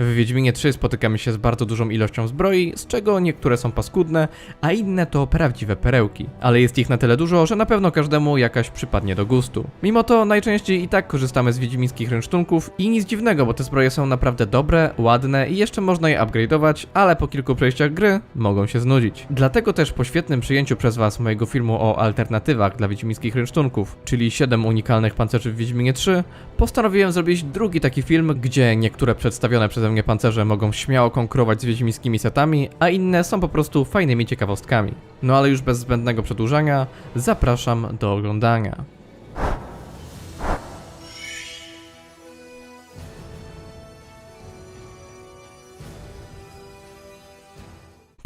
W Wiedźminie 3 spotykamy się z bardzo dużą ilością zbroi, z czego niektóre są paskudne, a inne to prawdziwe perełki. Ale jest ich na tyle dużo, że na pewno każdemu jakaś przypadnie do gustu. Mimo to najczęściej i tak korzystamy z wiedźmińskich rynsztunków i nic dziwnego, bo te zbroje są naprawdę dobre, ładne i jeszcze można je upgrade'ować, ale po kilku przejściach gry mogą się znudzić. Dlatego też po świetnym przyjęciu przez was mojego filmu o alternatywach dla wiedźmińskich rynsztunków, czyli 7 unikalnych pancerzy w Wiedźminie 3, postanowiłem zrobić drugi taki film, gdzie niektóre przedstawione przeze mnie pancerze mogą śmiało konkurować z wiedźmińskimi setami, a inne są po prostu fajnymi ciekawostkami. No ale już bez zbędnego przedłużania, zapraszam do oglądania.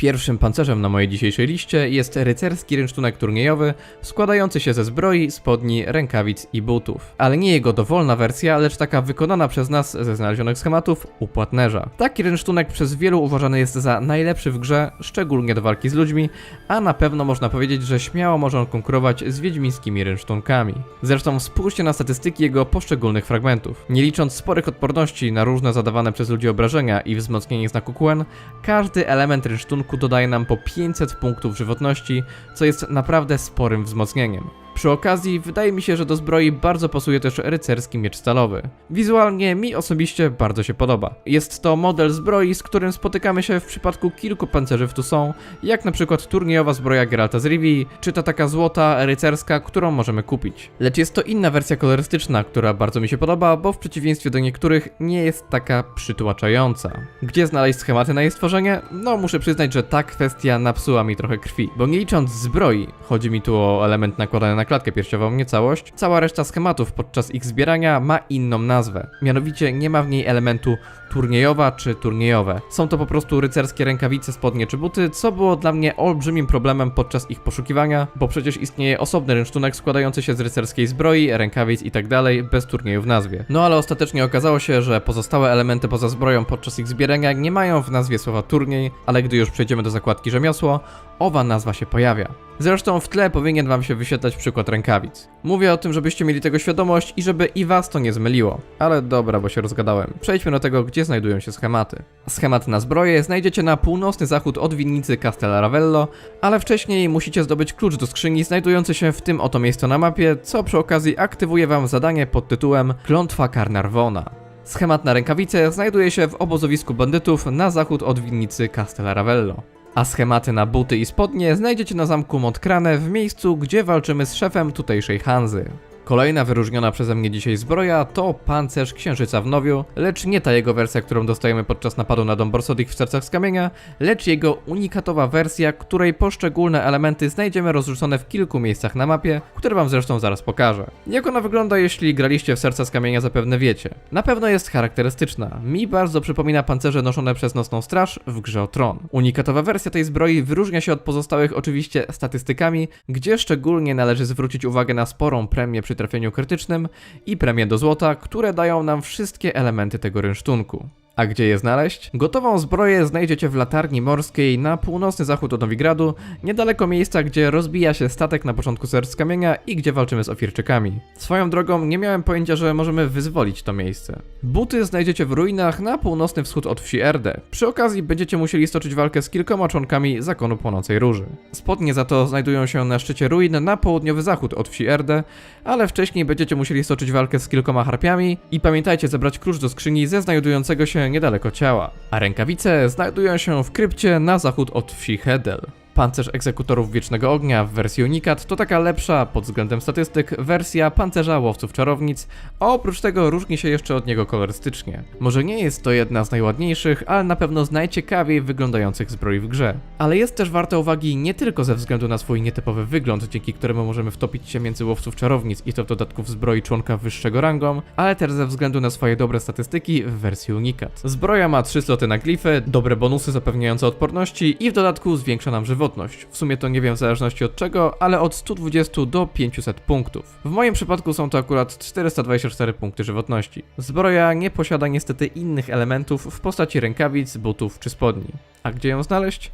Pierwszym pancerzem na mojej dzisiejszej liście jest rycerski rynsztunek turniejowy, składający się ze zbroi, spodni, rękawic i butów. Ale nie jego dowolna wersja, lecz taka wykonana przez nas ze znalezionych schematów u płatnerza. Taki rynsztunek przez wielu uważany jest za najlepszy w grze, szczególnie do walki z ludźmi, a na pewno można powiedzieć, że śmiało może on konkurować z wiedźmińskimi rynsztunkami. Zresztą spójrzcie na statystyki jego poszczególnych fragmentów. Nie licząc sporych odporności na różne zadawane przez ludzi obrażenia i wzmocnienie znaku QN, każdy element rynsztunku dodaje nam po 500 punktów żywotności, co jest naprawdę sporym wzmocnieniem. Przy okazji, wydaje mi się, że do zbroi bardzo pasuje też rycerski miecz stalowy. Wizualnie mi osobiście bardzo się podoba. Jest to model zbroi, z którym spotykamy się w przypadku kilku pancerzy w są, jak na przykład turniejowa zbroja Geralta z Rivii, czy ta taka złota rycerska, którą możemy kupić. Lecz jest to inna wersja kolorystyczna, która bardzo mi się podoba, bo w przeciwieństwie do niektórych nie jest taka przytłaczająca. Gdzie znaleźć schematy na jej stworzenie? No muszę przyznać, że ta kwestia napsuła mi trochę krwi, bo nie licząc zbroi, chodzi mi tu o element nakładany na klatkę piersiową, nie całość, cała reszta schematów podczas ich zbierania ma inną nazwę. Mianowicie nie ma w niej elementu turniejowa czy turniejowe. Są to po prostu rycerskie rękawice, spodnie czy buty, co było dla mnie olbrzymim problemem podczas ich poszukiwania, bo przecież istnieje osobny rynsztunek składający się z rycerskiej zbroi, rękawic i tak dalej, bez turnieju w nazwie. No ale ostatecznie okazało się, że pozostałe elementy poza zbroją podczas ich zbierania nie mają w nazwie słowa turniej, ale gdy już przejdziemy do zakładki rzemiosło, owa nazwa się pojawia. Zresztą w tle powinien wam się wyświetlać przykład rękawic. Mówię o tym, żebyście mieli tego świadomość i żeby i was to nie zmyliło. Ale dobra, bo się rozgadałem. Przejdźmy do tego, gdzie znajdują się schematy. Schematy na zbroję znajdziecie na północny zachód od winnicy Castello Ravello, ale wcześniej musicie zdobyć klucz do skrzyni znajdujący się w tym oto miejscu na mapie, co przy okazji aktywuje wam zadanie pod tytułem Klątwa Carnarvona. Schemat na rękawice znajduje się w obozowisku bandytów na zachód od winnicy Castello Ravello. A schematy na buty i spodnie znajdziecie na zamku Montcrane w miejscu, gdzie walczymy z szefem tutejszej Hanzy. Kolejna wyróżniona przeze mnie dzisiaj zbroja to pancerz księżyca w Nowiu, lecz nie ta jego wersja, którą dostajemy podczas napadu na dom Borsodich w sercach z kamienia, lecz jego unikatowa wersja, której poszczególne elementy znajdziemy rozrzucone w kilku miejscach na mapie, które wam zresztą zaraz pokażę. Jak ona wygląda, jeśli graliście w serca z kamienia zapewne wiecie. Na pewno jest charakterystyczna. Mi bardzo przypomina pancerze noszone przez Nocną Straż w grze o Tron. Unikatowa wersja tej zbroi wyróżnia się od pozostałych oczywiście statystykami, gdzie szczególnie należy zwrócić uwagę na sporą premię przy trafieniu krytycznym i premię do złota, które dają nam wszystkie elementy tego rynsztunku. A gdzie je znaleźć? Gotową zbroję znajdziecie w latarni morskiej na północny zachód od Nowigradu, niedaleko miejsca, gdzie rozbija się statek na początku serc kamienia i gdzie walczymy z ofirczykami. Swoją drogą nie miałem pojęcia, że możemy wyzwolić to miejsce. Buty znajdziecie w ruinach na północny wschód od wsi Erde. Przy okazji będziecie musieli stoczyć walkę z kilkoma członkami zakonu Płonącej Róży. Spodnie za to znajdują się na szczycie ruin na południowy zachód od wsi Erde, ale wcześniej będziecie musieli stoczyć walkę z kilkoma harpiami i pamiętajcie zebrać klucz do skrzyni ze znajdującego się niedaleko ciała. A rękawice znajdują się w krypcie na zachód od wsi Hedel. Pancerz egzekutorów Wiecznego Ognia w wersji Unikat to taka lepsza pod względem statystyk wersja pancerza łowców czarownic, a oprócz tego różni się jeszcze od niego kolorystycznie. Może nie jest to jedna z najładniejszych, ale na pewno z najciekawiej wyglądających zbroi w grze. Ale jest też warta uwagi nie tylko ze względu na swój nietypowy wygląd, dzięki któremu możemy wtopić się między łowców czarownic i to w dodatku w zbroi członka wyższego rangą, ale też ze względu na swoje dobre statystyki w wersji Unikat. Zbroja ma 3 sloty na glify, dobre bonusy zapewniające odporności i w dodatku zwiększa nam żywotność. W sumie to nie wiem w zależności od czego, ale od 120 do 500 punktów. W moim przypadku są to akurat 424 punkty żywotności. Zbroja nie posiada niestety innych elementów w postaci rękawic, butów czy spodni. A gdzie ją znaleźć?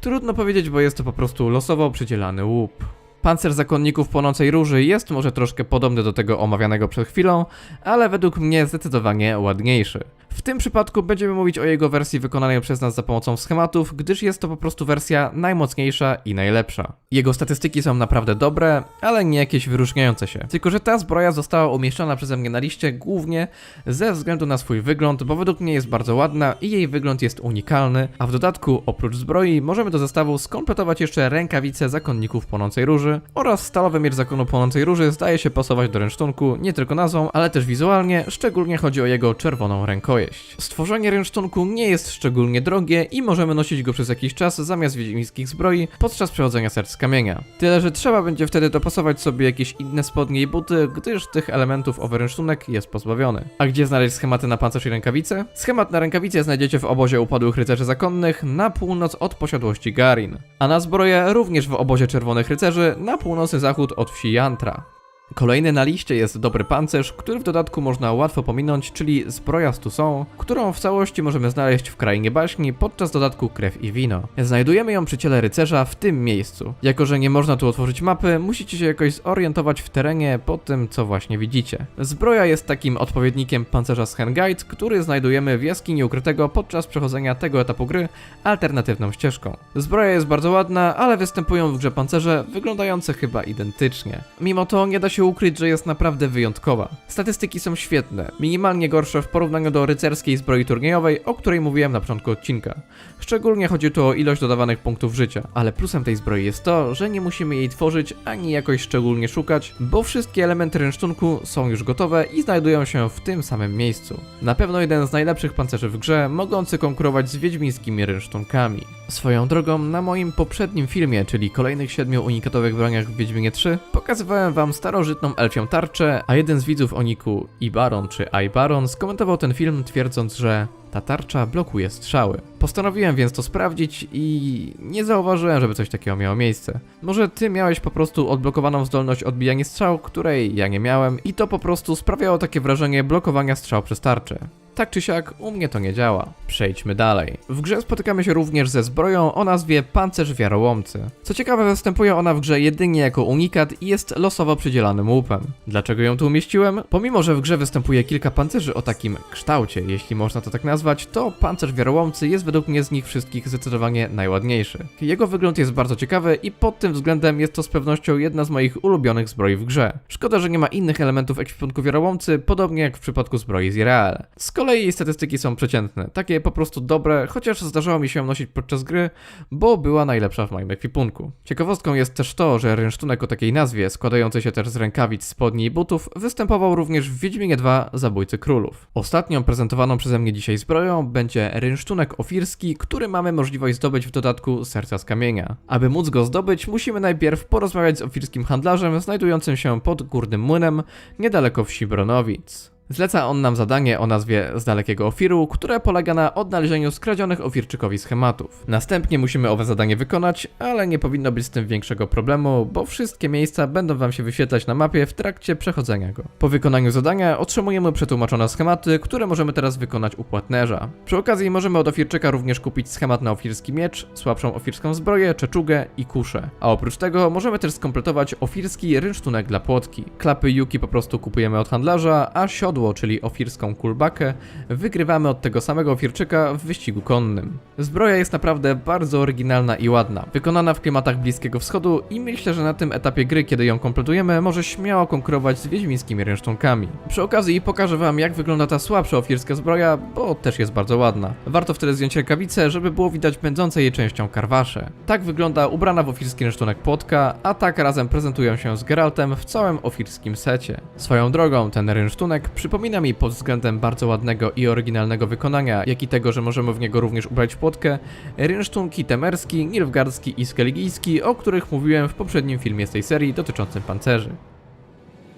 Trudno powiedzieć, bo jest to po prostu losowo przydzielany łup. Pancerz zakonników płonącej róży jest może troszkę podobny do tego omawianego przed chwilą, ale według mnie zdecydowanie ładniejszy. W tym przypadku będziemy mówić o jego wersji wykonanej przez nas za pomocą schematów, gdyż jest to po prostu wersja najmocniejsza i najlepsza. Jego statystyki są naprawdę dobre, ale nie jakieś wyróżniające się. Tylko, że ta zbroja została umieszczona przeze mnie na liście głównie ze względu na swój wygląd, bo według mnie jest bardzo ładna i jej wygląd jest unikalny, a w dodatku oprócz zbroi możemy do zestawu skompletować jeszcze rękawice zakonników płonącej róży oraz stalowy miecz zakonu płonącej róży zdaje się pasować do rynsztunku nie tylko nazwą, ale też wizualnie, szczególnie chodzi o jego czerwoną rękojeść. Stworzenie rynsztunku nie jest szczególnie drogie i możemy nosić go przez jakiś czas zamiast wiedźmińskich zbroi podczas przechodzenia serc kamienia. Tyle, że trzeba będzie wtedy dopasować sobie jakieś inne spodnie i buty, gdyż tych elementów owy rynsztunek jest pozbawiony. A gdzie znaleźć schematy na pancerz i rękawice? Schemat na rękawice znajdziecie w obozie upadłych rycerzy zakonnych na północ od posiadłości Garin, a na zbroję również w obozie czerwonych rycerzy na północny zachód od wsi Jantra. Kolejny na liście jest dobry pancerz, który w dodatku można łatwo pominąć, czyli zbroja z Tusą, którą w całości możemy znaleźć w krainie baśni podczas dodatku krew i wino. Znajdujemy ją przy ciele rycerza w tym miejscu. Jako, że nie można tu otworzyć mapy, musicie się jakoś zorientować w terenie po tym, co właśnie widzicie. Zbroja jest takim odpowiednikiem pancerza z Henguide, który znajdujemy w jaskini ukrytego podczas przechodzenia tego etapu gry alternatywną ścieżką. Zbroja jest bardzo ładna, ale występują w grze pancerze wyglądające chyba identycznie. Mimo to nie da się ukryć, że jest naprawdę wyjątkowa. Statystyki są świetne, minimalnie gorsze w porównaniu do rycerskiej zbroi turniejowej, o której mówiłem na początku odcinka. Szczególnie chodzi tu o ilość dodawanych punktów życia, ale plusem tej zbroi jest to, że nie musimy jej tworzyć ani jakoś szczególnie szukać, bo wszystkie elementy rynsztunku są już gotowe i znajdują się w tym samym miejscu. Na pewno jeden z najlepszych pancerzy w grze, mogący konkurować z wiedźmińskimi rynsztunkami. Swoją drogą, na moim poprzednim filmie, czyli kolejnych siedmiu unikatowych broniach w Wiedźminie 3, pokazywałem wam starożytną elfią tarczę, a jeden z widzów o niku Ibaron czy Ibaron skomentował ten film twierdząc, że ta tarcza blokuje strzały. Postanowiłem więc to sprawdzić i nie zauważyłem, żeby coś takiego miało miejsce. Może ty miałeś po prostu odblokowaną zdolność odbijania strzał, której ja nie miałem i to po prostu sprawiało takie wrażenie blokowania strzał przez tarczę. Tak czy siak, u mnie to nie działa. Przejdźmy dalej. W grze spotykamy się również ze zbroją o nazwie Pancerz Wiarołomcy. Co ciekawe, występuje ona w grze jedynie jako unikat i jest losowo przydzielanym łupem. Dlaczego ją tu umieściłem? Pomimo, że w grze występuje kilka pancerzy o takim kształcie, jeśli można to tak nazwać, to Pancerz Wiarołomcy jest według mnie z nich wszystkich zdecydowanie najładniejszy. Jego wygląd jest bardzo ciekawy i pod tym względem jest to z pewnością jedna z moich ulubionych zbroi w grze. Szkoda, że nie ma innych elementów ekwipunku Wiarołomcy, podobnie jak w przypadku zbroi z Izrael. Z kolei statystyki są przeciętne, takie po prostu dobre, chociaż zdarzało mi się nosić podczas gry, bo była najlepsza w moim ekwipunku. Ciekawostką jest też to, że rynsztunek o takiej nazwie, składający się też z rękawic, spodni i butów, występował również w Wiedźminie 2 Zabójcy Królów. Ostatnią prezentowaną przeze mnie dzisiaj zbroją będzie rynsztunek ofirski, który mamy możliwość zdobyć w dodatku serca z kamienia. Aby móc go zdobyć, musimy najpierw porozmawiać z ofirskim handlarzem znajdującym się pod Górnym Młynem, niedaleko wsi Bronowic. Zleca on nam zadanie o nazwie z dalekiego ofiru, które polega na odnalezieniu skradzionych ofirczykowi schematów. Następnie musimy owe zadanie wykonać, ale nie powinno być z tym większego problemu, bo wszystkie miejsca będą wam się wyświetlać na mapie w trakcie przechodzenia go. Po wykonaniu zadania otrzymujemy przetłumaczone schematy, które możemy teraz wykonać u płatnerza. Przy okazji możemy od ofirczyka również kupić schemat na ofirski miecz, słabszą ofirską zbroję, czeczugę i kuszę. A oprócz tego możemy też skompletować ofirski rynsztunek dla płotki. Klapy Yuki po prostu kupujemy od handlarza, a siodło, czyli ofirską kulbakę, wygrywamy od tego samego ofirczyka w wyścigu konnym. Zbroja jest naprawdę bardzo oryginalna i ładna, wykonana w klimatach Bliskiego Wschodu i myślę, że na tym etapie gry, kiedy ją kompletujemy, może śmiało konkurować z wiedźmińskimi rynsztunkami. Przy okazji pokażę wam jak wygląda ta słabsza ofirska zbroja, bo też jest bardzo ładna. Warto wtedy zdjąć rękawice, żeby było widać pędzące jej częścią karwasze. Tak wygląda ubrana w ofirski rynsztunek płotka, a tak razem prezentują się z Geraltem w całym ofirskim secie. Swoją drogą ten rynsztunek przypomina mi pod względem bardzo ładnego i oryginalnego wykonania, jak i tego, że możemy w niego również ubrać płotkę, rynsztunki temerski, nilfgaardzki i skelligijski, o których mówiłem w poprzednim filmie z tej serii dotyczącym pancerzy.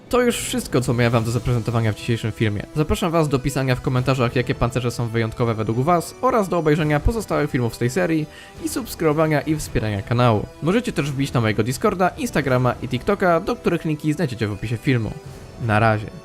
To już wszystko, co miałem wam do zaprezentowania w dzisiejszym filmie. Zapraszam was do pisania w komentarzach, jakie pancerze są wyjątkowe według was oraz do obejrzenia pozostałych filmów z tej serii i subskrybowania i wspierania kanału. Możecie też wbić na mojego Discorda, Instagrama i TikToka, do których linki znajdziecie w opisie filmu. Na razie.